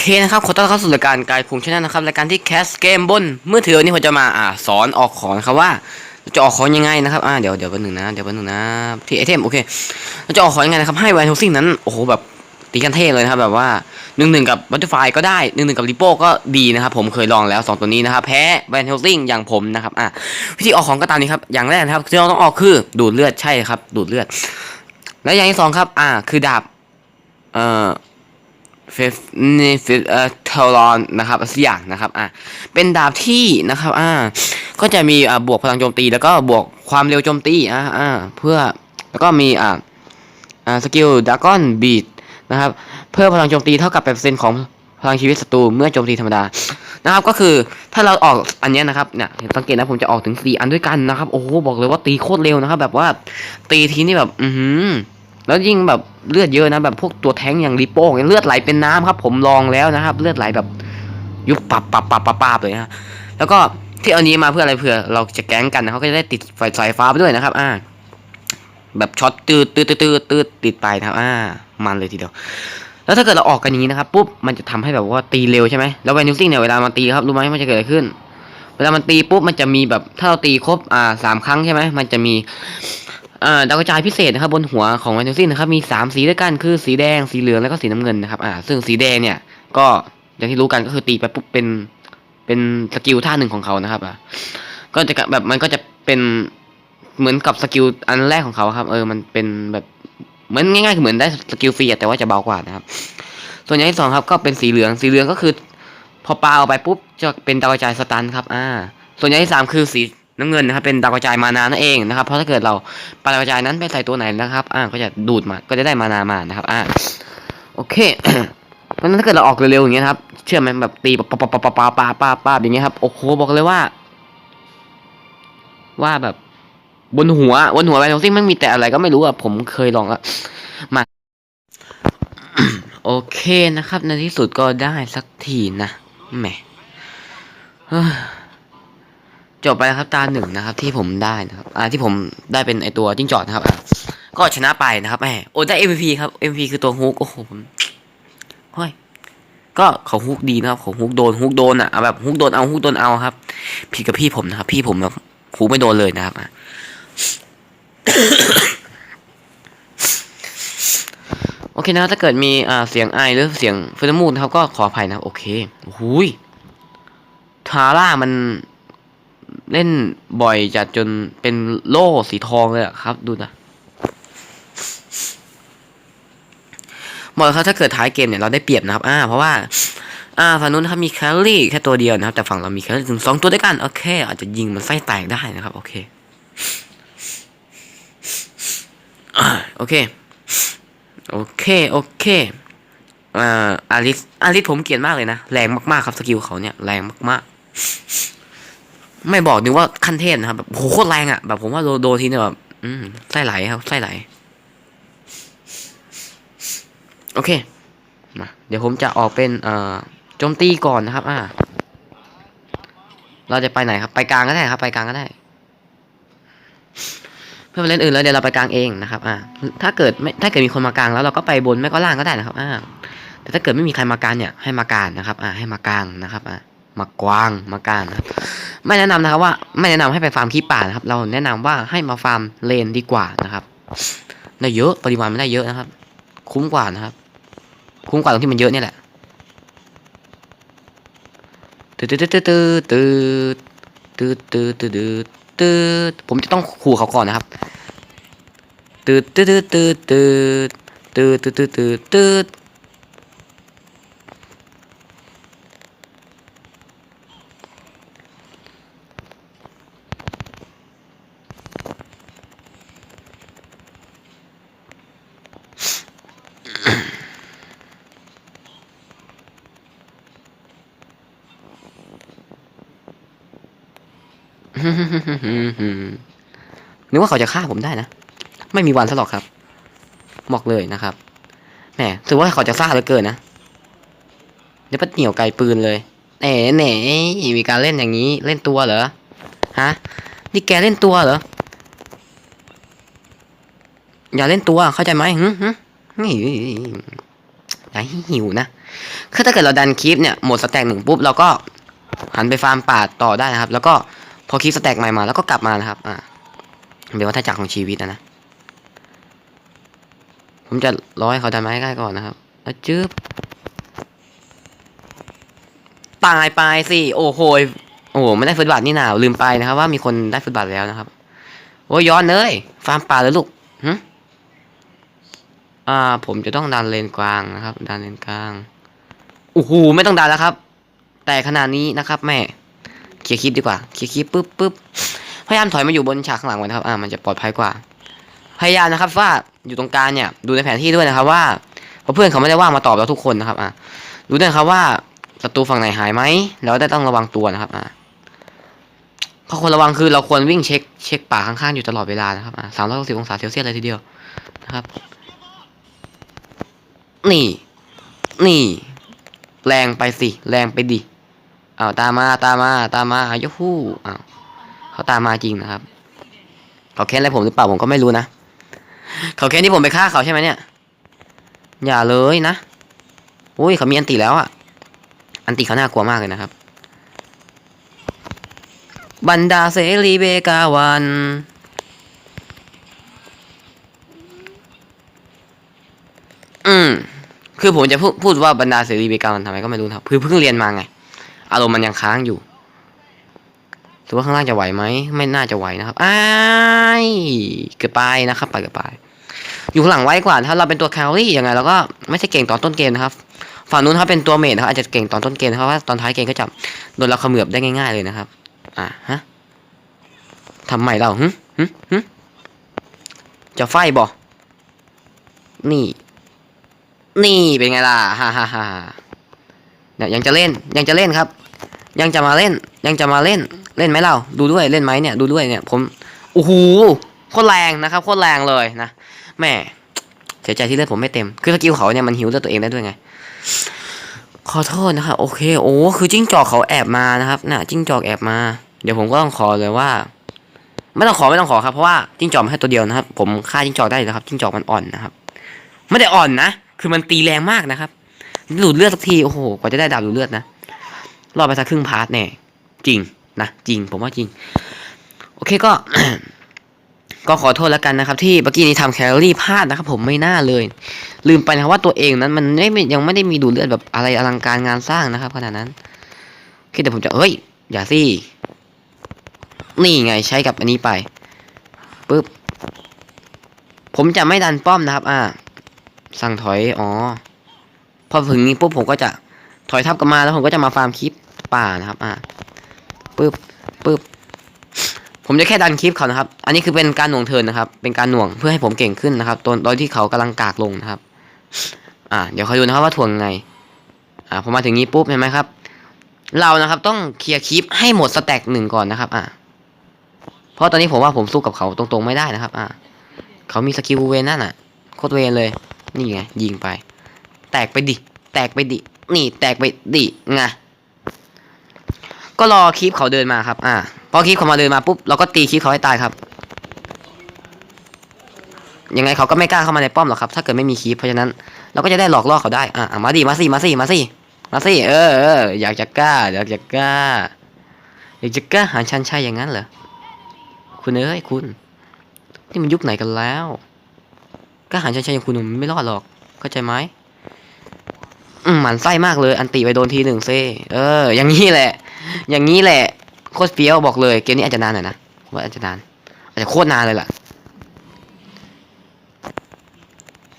เคนะครับขอต้อนรับเข้าสู่รายการกายคุงชแนลนะครับรายการที่แคสเกมบนมือถือวันนี้ผมจะมาอ่าสอนออกของนะครับว่าจะออกของยังไงนะครับอ่าเดี๋ยวเดี๋ยวแป๊บนึงนะเดี๋ยวแป๊บนึงนะที่ไอเทมโอเคเราจะออกของยังไงนะครับให้แวนทูซิ่งนั้นโอ้โหแบบตีกันเท่เลยนะครับแบบว่าหนึ่งหนึ่งกับบัตเตอร์ไฟก็ได้หนึ่งหนึ่งกับริโป้ก็ดีนะครับผมเคยลองแล้วสองตัวนี้นะครับแพ้แวนเทูซิ่งอย่างผมนะครับอ่าวิธีออกของก็ตามนี้ครับอย่างแรกนะครับที่เราต้องออกคือดูดเลือดใช่ครับดูดเลือด และอย่างที่สองครับอ่าคือดาบเอ่อ เฟสนี่ฟสเอ่อเทลอนนะครับสักอย่างนะครับอะเป็นดาบที่นะครับอ่าก็จะมีอ่าบวกพลังโจมตี แล้วก็บวกความเร็วโจมตีอ่าอ่าเพื่อแล้วก็มีอ่าอ่าสกิลดากอนบีดนะครับเพิ่มพลังโจมตีเท่ากับ8%ของพลังชีวิตศัตรูเมื่อโจมตีธรรมดานะครับก็คือถ้าเราออกอันเนี้ยนะครับเนี่ยสังเกตนะผมจะออกถึง4อันด้วยกันนะครับโอ้โหบอกเลยว่าตีโคตรเร็วนะครับ แบบว่าตีทีนี่แบบ อือหือ แล้วยิ่งแบบเลือดเยอะนะแบบพวกตัวแท้งอย่างริโป้เนี่ยเลือดไหลเป็นน้ำครับ ผมลองแล้วนะครับ เลือดไหลแบบยุบปับปับปับปับปับเลยนะแล้วก็ที่เอานี้มาเพื่ออะไรเผื่อเราจะแก๊งกันนะเขาก็จะได้ติดไฟสายฟ้าไปด้วยนะครับ อ่า แบบช็อตตืดตืดตืดตืดตืดติดไปนะครับ อ่า มันเลยทีเดียว แล้วถ้าเกิดเราออกกันอย่างนี้นะครับปุ๊บมันจะทำให้แบบว่าตีเร็วใช่ไหมแล้วแวนนิวซิ่งเนี่ยเวลามันตีครับรู้ไหมมันจะเกิดอะไรขึ้น เวลามันตีปุ๊บมันจะมีแบบถ้าเราตีครบอ่าสามครั้งใช่ไหมมันจะมี อ่าดาวกระจายพิเศษนะครับบนหัวของแวนทูซินนะครับมีสามสีด้วยกันคือสีแดงสีเหลืองแล้วก็สีน้ำเงินนะครับอ่าซึ่งสีแดงเนี่ยก็อย่างที่รู้กันก็คือตีไปปุ๊บเป็นเป็นสกิลท่าหนึ่งของเขานะครับอะก็จะแบบมันก็จะเป็นเหมือนกับสกิลอันแรกของเขาครับ เออมันเป็นแบบเหมือนง่ายๆคือเหมือนได้สกิลฟรีแต่ว่าจะเบากว่านะครับ ส่วนอย่างที่สองครับก็เป็นสีเหลืองสีเหลืองก็คือ พอปาออกไปปุ๊บจะเป็นดาวกระจายสตันครับอ่าส่วนอย่างที่สามคือสี น้ำเงินนะครับเป็นดาวกระจายมานานั่นเองนะครับเพราะถ้าเกิดเราปาดาวกระจายนั้นไปใส่ตัวไหนนะครับอ่าก็จะดูดมาก็จะได้มานามานะครับอ่าโอเคเพราะนั้นถ้าเกิดเราออกเร็วๆอย่างเงี้ยครับเชื่อไหมแบบตีปะปะปะปะปะปะปะปะปะอย่างเงี้ยครับโอ้โหบอกเลยว่า ว่าแบบบนหัวบนหัวแวนโซิ่งมันมีแต่อะไรก็ไม่รู้อะผมเคยลองแล้วมาโอเคนะครับ ในที่สุดก็ได้สักทีนะแหม จบไปแล้วครับตาหนึ่งนะครับ ที่ผมได้นะครับ อ่าที่ผมได้เป็นไอตัวจิ้งจอกนะครับอะก็ชนะไปนะครับแหมโอ้ได้ MVP ครับ MVP คือตัวฮุกโอ้โหผมเฮ้ยก็เขาฮุกดีนะครับเขาฮุกโดนฮุกโดนอะเอาแบบฮุกโดนเอาฮุกโดนเอาครับ ผิดกับพี่ผมนะครับ พี่ผมแบบฮุกไม่โดนเลยนะครับอะโอเคนะถ้าเกิดมีอ่าเสียงไอหรือเสียงเฟรมูดนะครับ ก็ขออภัยนะครับ โอเคโอ้ยทาร่ามัน เล่นบ่อยจัดจนเป็นโล่สีทองเลยอะครับ ดูนะบอกเลยครับถ้าเกิดท้ายเกมเนี่ยเราได้เปรียบนะครับ อ่า เพราะว่า อ่าฝั่งนู้นนะครับมีแคลรี่แค่ตัวเดียวนะครับ แต่ฝั่งเรามีแคลรี่ถึงสองตัวด้วยกัน โอเค อาจจะยิงมันไส้แตกได้นะครับ โอเค โอเค โอเค โอเคอ่าอาริสอาริสผมเกลียดมากเลยนะ แรงมากๆครับสกิลเขาเนี่ย แรงมากๆ ไม่บอกนึกว่าขั้นเทพนะครับแบบโหโคตรแรงอะ่ะแบบผมว่าโดนโดนทีเนี่ยแบบอืมไส้ไหลครับไส้ไหล โอเคมาเดี๋ยวผมจะออกเป็นเอ่อโจมตีก่อนนะครับ อ่า เราจะไปไหนครับ ไปกลางก็ได้ครับ ไปกลางก็ได้ เพื่อไปเล่นอื่นแล้วเดี๋ยวเราไปกลางเองนะครับ อ่า ถ้าเกิดไม่ถ้าเกิดมีคนมากลางแล้วเราก็ไปบนไม่ก็ล่างก็ได้นะครับ อ่า แต่ถ้าเกิดไม่มีใครมากลางเนี่ยให้มากลางนะครับ อ่า ให้มากลางนะครับ อ่ามากวางมากลางนะครับ ไม่แนะนำนะครับว่าไม่แนะนำให้ไปฟาร์มขี้ป่านะครับ เราแนะนำว่าให้มาฟาร์มเลนดีกว่านะครับได้เยอะปริมาณไม่ได้เยอะนะครับ คุ้มกว่านะครับ คุ้มกว่าตรงที่มันเยอะเนี่ยแหละตืดตืดตืดตืดตืดตืดตืดตืดตืดผมจะต้องขู่เขาก่อนนะครับตืดตืดตืดตืดตืดตืดตืดตืดตืด นึกว่าเขาจะฆ่าผมได้นะ ไม่มีวันซะหรอกครับ บอกเลยนะครับ แหมถือว่าเขาจะซ่าเหลือเกินนะ เดี๋ยวปัดเหนียวไกลปืนเลยแหนแหนมีการเล่นอย่างนี้ เล่นตัวเหรอ ฮะ นี่แกเล่นตัวเหรอ อย่าเล่นตัว เข้าใจไหมหึหึนี่อย่าให้หิวนะ คือถ้าเกิดเราดันคลิปเนี่ย หมดสแต็กหนึ่งปุ๊บเราก็หันไปฟาร์มป่าต่อได้นะครับ แล้วก็ พอคลิปสแต็กใหม่มาแล้วก็กลับมานะครับ อ่าเป็นวัฏจักรของชีวิตนะนะ ผมจะร้อให้เขาดันมให้กล้ก่อนนะครับแล้วจึ๊บตายไปสิ โอ้โห โอ้โห ไม่ได้ฟุตบาทนี่หนาวลืมไปนะครับ ว่ามีคนได้ฟุตบาทแล้วนะครับ โอ้ย้อนเลย ฟาร์มป่าเลยลูกหึอ่า ผมจะต้องดันเลนกลางนะครับ ดันเลนกลางโอ้โห ไม่ต้องดันแล้วครับ แต่ขนาดนี้นะครับ แม่ ลียร์คลิปดีกว่าเคลียร์คลิปปุ๊บปุ๊บพยายามถอยมาอยู่บนฉากข้างหลังไว้นะครับ อ่า มันจะปลอดภัยกว่า พยายามนะครับว่าอยู่ตรงกลางเนี่ย ดูในแผนที่ด้วยนะครับว่าเพื่อนเขาไม่ได้ว่างมาตอบเราทุกคนนะครับ อ่าดูด้วยครับว่าศัตรูฝั่งไหนหายไหมแล้วได้ต้องระวังตัวนะครับ อ่าข้อควรระวังคือเราควรวิ่งเช็คเช็คป่าข้างๆอยู่ตลอดเวลานะครับ อ่าสามร้อยหกสิบองศาเซลเซียสเลยทีเดียวนะครับ นี่ นี่ แรงไปสิ แรงไปดิ เอ้าตามมาตามมาตามมาอายุฮู้อ้าเขาตามมาจริงนะครับ เขาแค้นอะไรผมหรือเปล่าผมก็ไม่รู้นะ เขาแค้นที่ผมไปฆ่าเขาใช่ไหมเนี่ย อย่าเลยนะอุ้ยเขามีอันติแล้วอะอันติเขาน่ากลัวมากเลยนะครับ บรรดาเสรีเบกาวันอืมคือผมจะพูดพูดว่าบรรดาเสรีเบกาวันทำไมก็ไม่รู้ครับคือเพิ่งเรียนมาไง อารมณ์มันยังค้างอยู่ถือว่าข้างล่างจะไหวไหมไม่น่าจะไหวนะครับอ้ายเกือบไปนะครับ ไปเกือบไป อยู่ข้างหลังไว้กว่าถ้าเราเป็นตัวแคลรี่ยังไงเราก็ไม่ใช่เก่งตอนต้นเกมนะครับฝั่งนู้นถ้าเป็นตัวเมทนะครับอาจจะเก่งตอนต้นเกมนะครับเพราะว่าตอนท้ายเกมก็จะโดนเราเขมือบได้ง่ายๆเลยนะครับ อะฮะทำไมเราหึหึหึจะไฟบ่นี่ นี่เป็นไงล่ะฮ่าฮ่าฮ่า เนี่ยยังจะเล่นยังจะเล่นครับ ยังจะมาเล่น ยังจะมาเล่นเล่นไหมเราดูด้วยเล่นไหมเนี่ยดูด้วยเนี่ยผมโอ้โหโคตรแรงนะครับโคตรแรงเลยนะแม่เสียใจที่เลือดผมไม่เต็ม คือสกิลเขาเนี่ยมันหิวเลือดตัวเองได้ด้วยไง ขอโทษนะครับโอเคโอ้คือจิ้งจอกเขาแอบมานะครับน่ะจิ้งจอกแอบมา เดี๋ยวผมก็ต้องขอเลยว่า ไม่ต้องขอไม่ต้องขอครับเพราะว่าจิ้งจอกมันแค่ตัวเดียวนะครับ ผมฆ่าจิ้งจอกได้แล้วครับจิ้งจอกมันอ่อนนะครับ ไม่ได้อ่อนนะคือมันตีแรงมากนะครับ หลุดเลือดสักที โอ้โห กว่าจะได้ดาบหลุดเลือดนะ รอไปสักครึ่งพาร์ทแน่ จริงนะ จริง ผมว่าจริง โอเคก็ ก็ขอโทษแล้วกันนะครับ ที่เมื่อกี้นี้ทำแคลอรี่พลาดนะครับ ผมไม่น่าเลย ลืมไปนะว่าตัวเองนั้น มันไม่ยังไม่ได้มีดูดเลือดแบบอะไรอลังการงานสร้างนะครับขนาดนั้นโอเคเดี๋ยวผมจะเฮ้ย อย่าสิ นี่ไงใช้กับอันนี้ไปปึ๊บผมจะไม่ดันป้อมนะครับ อ่า สั่งถอย อ๋อ พอถึงนี้ปุ๊บผมก็จะถอยทับกลับมาแล้วผมก็จะมาฟาร์มคลิปป่านะครับ อ่าปึ๊บปึ๊บผมจะแค่ดันคลิปเขานะครับ อันนี้คือเป็นการหน่วงเทินนะครับ เป็นการหน่วงเพื่อให้ผมเก่งขึ้นนะครับตอนตอนที่เขากำลังกากลงนะครับ อ่า เดี๋ยวคอยดูนะครับว่าถ่วงไง อ่าพอมาถึงนี้ปุ๊บเห็นไหมครับ เรานะครับต้องเคลียร์คลิปให้หมดสแต็กหนึ่งก่อนนะครับ อ่าเพราะตอนนี้ผมว่าผมสู้กับเขาตรงๆไม่ได้นะครับ อ่าเขามีสกิลเวนนั่นอะโคตรเวนเลย นี่ไงยิงไป แตกไปดิ แตกไปดิ นี่แตกไปดิไงก็รอคลิปเขาเดินมาครับ อ่า พอคลิปเขามาเดินมาปุ๊บ เราก็ตีคลิปเขาให้ตายครับ ยังไงเขาก็ไม่กล้าเข้ามาในป้อมหรอกครับ ถ้าเกิดไม่มีคลิปเพราะฉะนั้น เราก็จะได้หลอกล่อเขาได้ อ่ามาดิ มาสิ มาสิ มาสิ มาสิ เออเอออยากจะกล้า อยากจะกล้า อยากจะกล้าหาชันชัยอย่างนั้นเหรอ คุณเอ้ยคุณ นี่มันยุคไหนกันแล้วกล้าหาญชันชัยอย่างคุณมันไม่รอดหรอก เข้าใจไหม หมันไส้มากเลย อันตีไปโดนทีหนึ่งเซ่เออ อย่างนี้แหละ อย่างนี้แหละ โคตรเฟี้ยวบอกเลย เกมนี้อาจจะนานหน่อยนะว่าอาจจะนาน อาจจะโคตรนานเลยล่ะ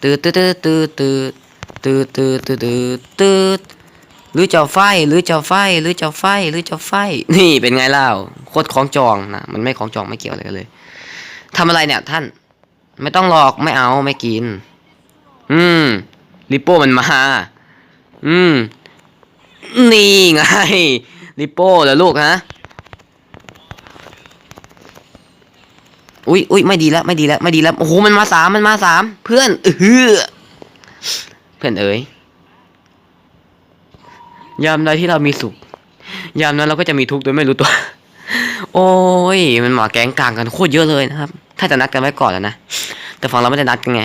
ตืดตืดตืดตืดตืดตืดตืดตืดตืดหรือจ้าไฟหรือจ้าไฟหรือจ้าไฟหรือจ้าไฟ นี่เป็นไงเล่าโคตรของจองนะมันไม่ของจองไม่เกี่ยวอะไรกันเลยทำอะไรเนี่ย ท่าน ไม่ต้องหลอกไม่เอาไม่กิน อืมลิโป้มันมา อืม นี่ไงลิปโป้เหรอลูกฮะ อุ้ยอุ้ยไม่ดีแล้วไม่ดีแล้วไม่ดีแล้วโอ้โหมันมาสามมันมาสามเพื่อนเออเพื่อนเอ๋ยยามใดที่เรามีสุข ยามนั้นเราก็จะมีทุกข์โดยไม่รู้ตัว โอ้ย มันหมาแก๊งกลางกันโคตรเยอะเลยนะครับ ถ้าจะนัดกันไว้ก่อนแล้วนะ แต่ฝั่งเราไม่ได้นัดกันไง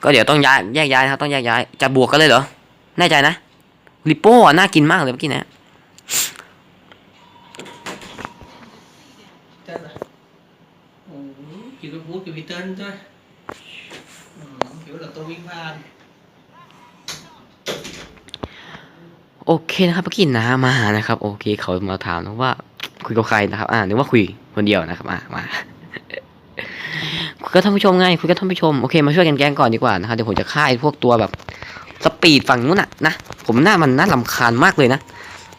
กก็เดี๋ยวต้องย้ายแยกย้ายนะครับต้องแยกย้ายจะบวกกันเลยเหรอแน่ใจนะลิโป้อะน่ากินมากเลยเมื่อกี้เนะเติ้ลอะโอ้โหคิดว่าพูดกับพี่เติ้ลด้วยอืมคิดว่าเราต้องวิ่งผ่านโอเคนะครับเมื่อกี้น้ามานะครับ โอเคเขามาถามนะว่า คุยกับใครนะครับ อ่านึกว่าคุยคนเดียวนะครับอ่ามา คุยกับท่านผู้ชมไงคุยกับท่านผู้ชมโอเคมาช่วยกันแกงก่อนดีกว่านะครับเดี๋ยวผมจะฆ่าไอ้พวกตัวแบบสปีดฝั่งนู้นน่ะนะผมหน้ามันน่าลำคาญมากเลยนะ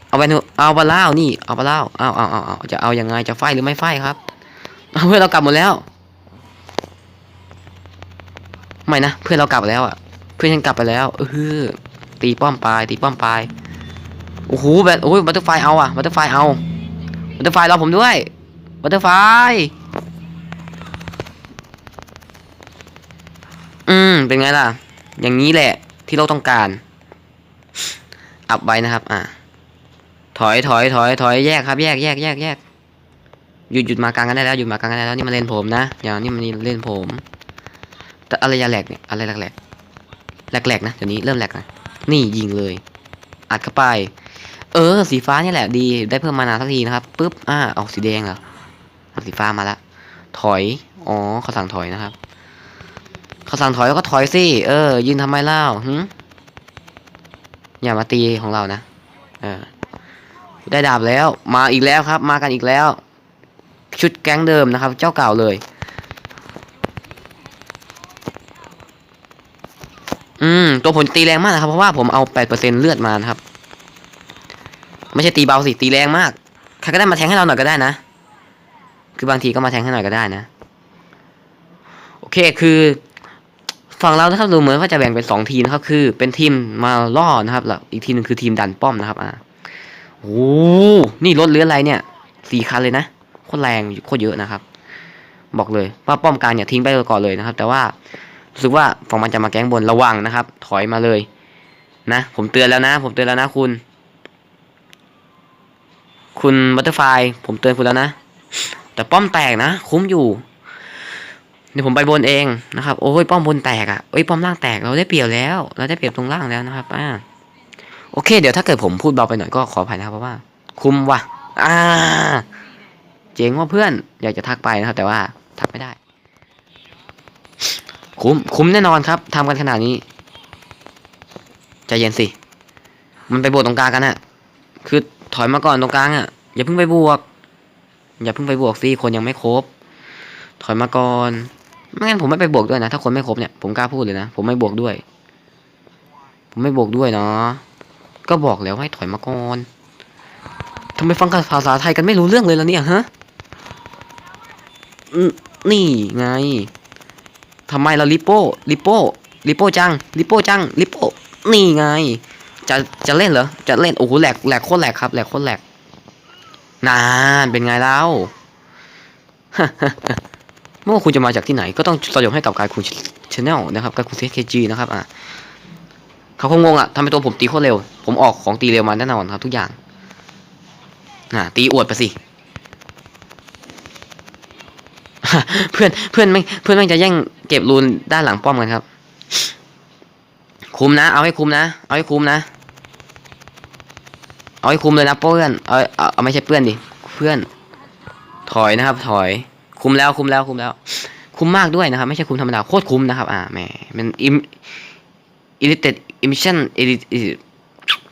เอาไปเอเอาไปเล่านี่เอาไปเล่าเอาเอาเอาเอาจะเอายังไงจะไฟหรือไม่ไฟครับเอาเพื่อนเรากลับหมดแล้วไม่นะเพื่อนเรากลับแล้วอะเพื่อนฉันกลับไปแล้วเออตีป้อมปลายตีป้อมปลายโอ้โหแบบโอ้ยบัตเตอร์ไฟเอาอะบัตเตอร์ไฟเอาบัตเตอร์ไฟรอผมด้วยบัตเตอร์ไฟ อืม เป็นไงล่ะ อย่างนี้แหละ ที่เราต้องการ อับไว้นะครับ อะถอยถอยถอยถอยแยกครับ แยกแยกแยกแยกหยุดหยุดมากลางกันได้แล้วหยุดมากลางกันได้แล้วนี่มาเล่นผมนะอย่านี่มันเล่นผมแต่อะไรยาแหลกเนี่ยอะไรแหลกแหลกแหลกแหลกนะเดี๋ยวนี้เริ่มแหลกนะนี่ยิงเลย อัดเข้าไป เออ สีฟ้านี่แหละดีได้เพิ่มมานาสักทีนะครับปุ๊บอ่าออกสีแดงเหรอสีฟ้ามาละถอยอ๋อเขาสั่งถอยนะครับ เขาสั่งถอยก็ถอยสิ เออ ยืนทำไมเล่าหึอย่ามาตีของเรานะ เออ ได้ดาบแล้ว มาอีกแล้วครับ มากันอีกแล้ว ชุดแก๊งเดิมนะครับ เจ้าเก่าเลย อืม ตัวผมตีแรงมากนะครับ เพราะว่าผมเอาแปดเปอร์เซ็นเลือดมานะครับ ไม่ใช่ตีเบาสิ ตีแรงมาก ใครก็ได้มาแทงให้เราหน่อยก็ได้นะ คือบางทีก็มาแทงให้หน่อยก็ได้นะ โอเค คือ ฝั่งเรานะครับดูเหมือนว่าจะแบ่งเป็นสองทีมนะครับคือเป็นทีมมาล่อนะครับแล้วอีกทีหนึงคือทีมดันป้อมนะครับอ่าโอ้โหนี่รถเรืออะไรเนี่ยสี่คันเลยนะโคตรแรงโคตรเยอะนะครับ บอกเลยว่าป้อมกางเนี่ยทิ้งไปก่อนเลยนะครับ แต่ว่ารู้สึกว่าฝั่งมันจะมาแก๊งบนระวังนะครับ ถอยมาเลยนะผมเตือนแล้วนะ ผมเตือนแล้วนะคุณ คุณบัตเตอร์ไฟผมเตือนคุณแล้วนะ แต่ป้อมแตกนะ คุ้มอยู่ เดี๋ยวผมไปบนเองนะครับ โอ้ยป้อมบนแตกอะ่ะเอ้ยป้อมล่างแตกเราได้เปรียบแล้ว เราได้เปรียบตรงล่างแล้วนะครับอ่าโอเค เดี๋ยวถ้าเกิดผมพูดเบาไปหน่อยก็ขออภัยนะครับเพราะว่า คุมว่ะอ่า เจ๋งว่าเพื่อนอยากจะทักไปนะครับ แต่ว่าทักไม่ได้ คุ้มคุ้มแน่นอนครับทำกันขนาดนี้ใจเย็นสิ มันไปบวกตรงกลางกันอะคือถอยมาก่อนตรงกลางอะอย่าเพิ่งไปบวก อย่าเพิ่งไปบวกสิคนยังไม่ครบ ถอยมาก่อน ไม่งั้นผมไม่ไปบวกด้วยนะ ถ้าคนไม่ครบเนี่ยผมกล้าพูดเลยนะ ผมไม่บวกด้วย ผมไม่บวกด้วยเนาะก็บอกแล้วให้ถอยมาก่อนทำไมฟังภาษาไทยกันไม่รู้เรื่องเลยล่ะเนี่ยฮะนี่ไงทำไมเราลิโป้ลิโป้ลิโป้จังลิโป้จังลิโป้นี่ไง จะจะเล่นเหรอจะเล่นโอ้โหแหลกแหลกโคตรแหลกครับแหลกโคตรแหลกนานเป็นไงแล้ว ไม่ว่าคุณจะมาจากที่ไหนก็ต้องสยบให้กับการคุณชแนลนะครับการคุณเซเคจีนะครับอะเขาคงงงอะทำไมตัวผมตีโคตรเร็ว ผมออกของตีเร็วมาแน่นอนครับทุกอย่างอ่าตีอวดไปสิเพื่อนเพื่อนไม่เพื่อนไม่จะแย่งเก็บรูนด้านหลังป้อมกันครับ คุมนะ เอาให้คุมนะ เอาให้คุมนะ เอาให้คุมเลยนะเพื่อน เอาเอาไม่ใช่เพื่อนดิ เพื่อน ถอยนะครับ ถอย คุ้มแล้วคุ้มแล้วคุ้มแล้ว คุ้มมากด้วยนะครับ ไม่ใช่คุ้มธรรมดาโคตรคุ้มนะครับ อ่าแหมมันอิม Elite Emission Elite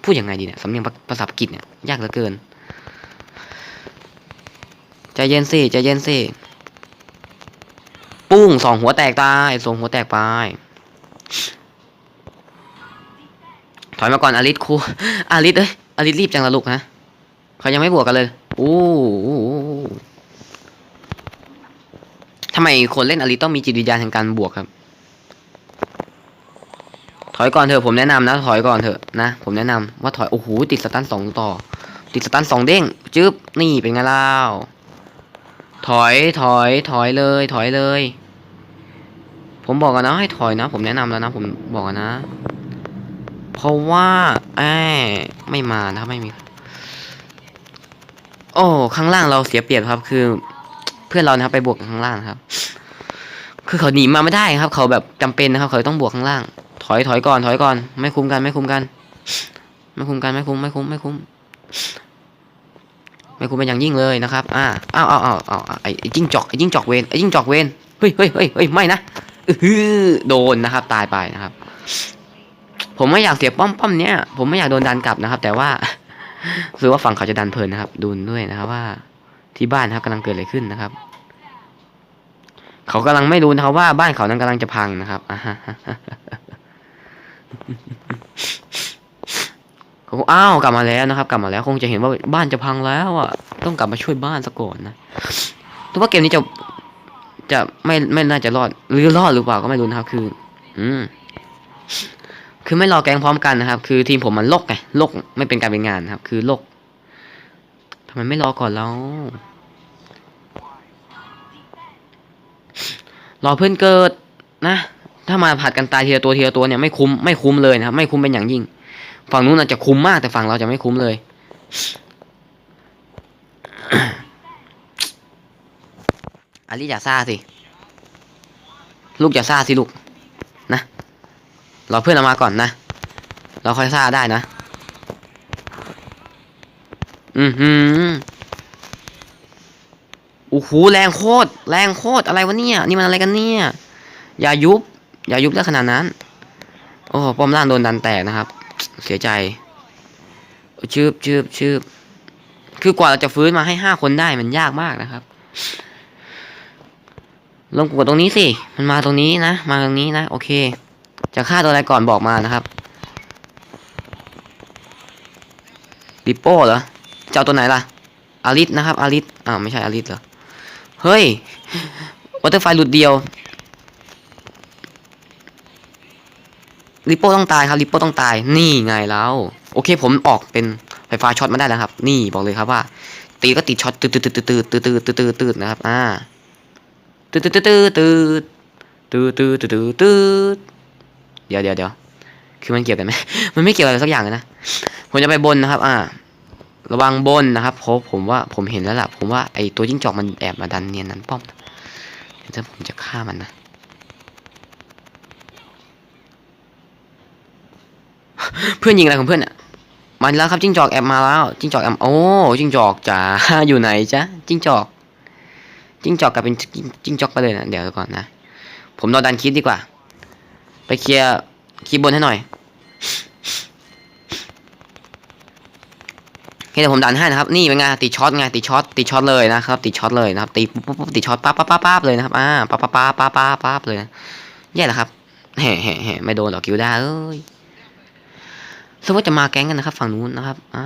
พูดยังไงดีเนี่ยสำเนียงภาษาอังกฤษเนี่ยยากเหลือเกินใจเย็นสิใจเย็นสิปุ้งสองหัวแตกตายสองหัวแตกไป ถอยมาก่อนอลิสครูอลิสเอ้ยอลิสรีบจังละลูกฮะเขายังไม่บวกกันเลย โอ้ ทำไมคนเล่นอลิต้องมีจิตวิญญาณแห่งการบวกครับ ถอยก่อนเถอะผมแนะนำนะ ถอยก่อนเถอะนะ ผมแนะนำว่าถอย โอ้โห ติดสตันสองต่อ ติดสตันสองเด้ง จึ๊บ นี่เป็นไงเล่า ถอย ถอย ถอยเลย ถอยเลย ผมบอกกันนะ ให้ถอยนะ ผมแนะนำแล้วนะ ผมบอกกันนะ เพราะว่าแอไม่มานะไม่มี โอ้ ข้างล่างเราเสียเปรียบครับ คือ เพื่อนเรานะครับไปบวกข้างล่างครับ คือเขาหนีมาไม่ได้ครับ เขาแบบจำเป็นนะครับ เขาต้องบวกข้างล่าง ถอยถอยก่อน ถอยก่อน ไม่คุ้มกันไม่คุ้มกัน ไม่คุ้มกันไม่คุ้มไม่คุ้มไม่คุ้มไม่คุ้มเป็นอย่างยิ่งเลยนะครับ อ่าอ้าวอ้าวอ้าวอ้าวไอ้จิ้งจอกไอ้จิ้งจอกเวนไอ้จิ้งจอกเวนเฮ้ยเฮ้ยเฮ้ยเฮ้ยไม่นะอื้อหือโดนนะครับ ตายไปนะครับ ผมไม่อยากเสียป้อมป้อมเนี้ยผมไม่อยากโดนดันกลับนะครับ แต่ว่าคือว่าฝั่งเขาจะดันเพลินนะครับ ดูด้วยนะครับว่า ที่บ้านนะครับกำลังเกิดอะไรขึ้นนะครับ เขากำลังไม่รู้นะครับว่าบ้านเขานั้นกำลังจะพังนะครับอ่าฮะเขาอ้าวกลับมาแล้วนะครับ กลับมาแล้วคงจะเห็นว่าบ้านจะพังแล้วอะต้องกลับมาช่วยบ้านซะก่อนนะแต่ว่าเกมนี้จะจะไม่ไม่น่าจะรอด หรือรอดหรือเปล่าก็ไม่รู้นะครับ คือ อืมคือไม่รอแกงพร้อมกันนะครับ คือทีมผมมันลกไงลกไม่เป็นการเป็นงานนะครับ คือลก ทำไมไม่รอก่อนแล้ว รอเพื่อนเกิดนะ ถ้ามาผัดกันตายทีละตัวทีละตัวเนี่ยไม่คุ้มไม่คุ้มเลยนะครับไม่คุ้มเป็นอย่างยิ่ง ฝั่งนู้นอาจจะคุ้มมากแต่ฝั่งเราจะไม่คุ้มเลยอาลิอย่าซ่าสิ ลูกอย่าซ่าสิลูกนะรอเพื่อนเรามาก่อนนะ เราค่อยซ่าได้นะ อือหือโอ้โหแรงโคตรแรงโคตรอะไรวะเนี่ย นี่มันอะไรกันเนี่ย อย่ายุบ อย่ายุบได้ขนาดนั้น โอ้โหป้อมล่างโดนดันแตกนะครับ เสียใจชืบชืบชืบคือกว่าเราจะฟื้นมาให้ห้าคนได้มันยากมากนะครับ ลงกดตรงนี้สิ มันมาตรงนี้นะ มาตรงนี้นะ โอเค จะฆ่าตัวอะไรก่อนบอกมานะครับลิโป้เหรอ จะเอาตัวไหนล่ะอาริสนะครับอาริสอ้าวไม่ใช่อาริสเหรอ เฮ้ยวอเตอร์ไฟหลุดเดียวลิปโป้ต้องตายครับลิปโป้ต้องตาย นี่ไงแล้ว โอเคผมออกเป็นไฟฟ้าช็อตมาได้แล้วครับ นี่บอกเลยครับว่า ตีก็ติดช็อตตืดตืดตืดตืดตืดตืดตืดตืดตืดนะครับอ่าตืดตืดตืดตืดตืดตืดตืดตืดตืดเดี๋ยวเดี๋ยวเดี๋ยวคือมันเกี่ยวกันไหมมันไม่เกี่ยวอะไรสักอย่างเลยนะผมจะไปบนนะครับ อ่า ระวังบนนะครับเพราะผมว่าผมเห็นแล้วล่ะ ผมว่าไอตัวจิ้งจอกมันแอบมาดันเนียนนั้นป้อมเดี๋ยวผมจะฆ่ามันนะเพื่อนยิงอะไรของเพื่อนอะมาแล้วครับจิ้งจอกแอบมาแล้วจิ้งจอกแอบโอ้จิ้งจอกจ๋าอยู่ไหนจ๊ะจิ้งจอกจิ้งจอกกลายเป็นจิ้งจิ้งจอกไปเลยนะเดี๋ยวก่อนนะผมรอดันคิดดีกว่า ไปเคลียร์คีย์บนให้หน่อยโอ เดี๋ยวผมดันให้นะครับนี่เป็นไงติดช็อตไงติดช็อตติดช็อตเลยนะครับติดช็อตเลยนะครับติปุ๊บปุ๊บติดช็อตปั๊บปั๊บปั๊บปั๊บเลยนะครับอ่าปั๊บปั๊บปั๊บปั๊บปั๊บปั๊บเลยนะแย่แล้วครับแห่แห่แห่ไม่โดนหรอกกิวด้าเอ้ยซึ่งว่าจะมาแก๊งกันนะครับ ฝั่งนู้นนะครับ อ่า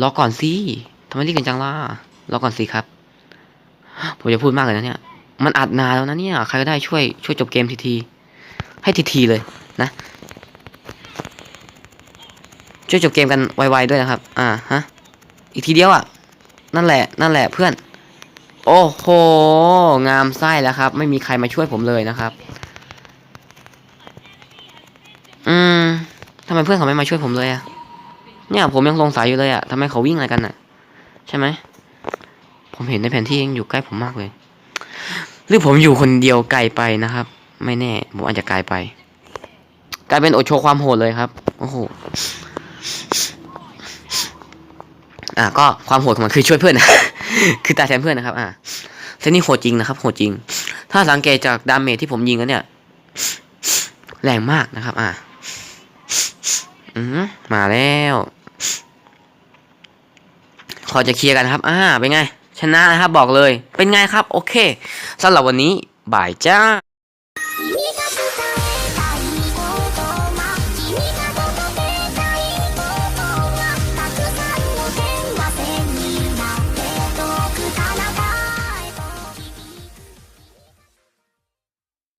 รอก่อนสิทำไมรีบกันจังล่ะรอก่อนสิครับ ผมจะพูดมากเลยนะเนี่ย มันอัดนานแล้วนะเนี่ย ใครก็ได้ช่วย ช่วยจบเกมทีที ให้ทีทีเลยนะ ช่วยจบเกมกันไวๆด้วยนะครับ อ่าฮะ อีกทีเดียวอะ นั่นแหละ นั่นแหละเพื่อน โอ้โห งามไส้แล้วครับ ไม่มีใครมาช่วยผมเลยนะครับ อืมทำไมเพื่อนเขาไม่มาช่วยผมเลยอะเนี่ยผมยังสงสัยอยู่เลยอะทำไมเขาวิ่งอะไรกันอะใช่ไหม ผมเห็นในแผนที่ยังอยู่ใกล้ผมมากเลย หรือผมอยู่คนเดียวไกลไปนะครับ ไม่แน่ ผมอาจจะไกลไป กลายเป็นโอโชว์ความโหดเลยครับ โอ้โห อะก็ความโหดของมันคือช่วยเพื่อนนะ คือตายแทนเพื่อนนะครับ อะเซนนี่โหดจริงนะครับโหดจริง ถ้าสังเกตจากดาเมจที่ผมยิงแล้วเนี่ย แรงมากนะครับ อะอืมมาแล้วขอจะเคลียร์กันครับ อ่า เป็นไง ชนะนะครับ บอกเลย เป็นไงครับ โอเคสำหรับวันนี้ บ่ายจ้า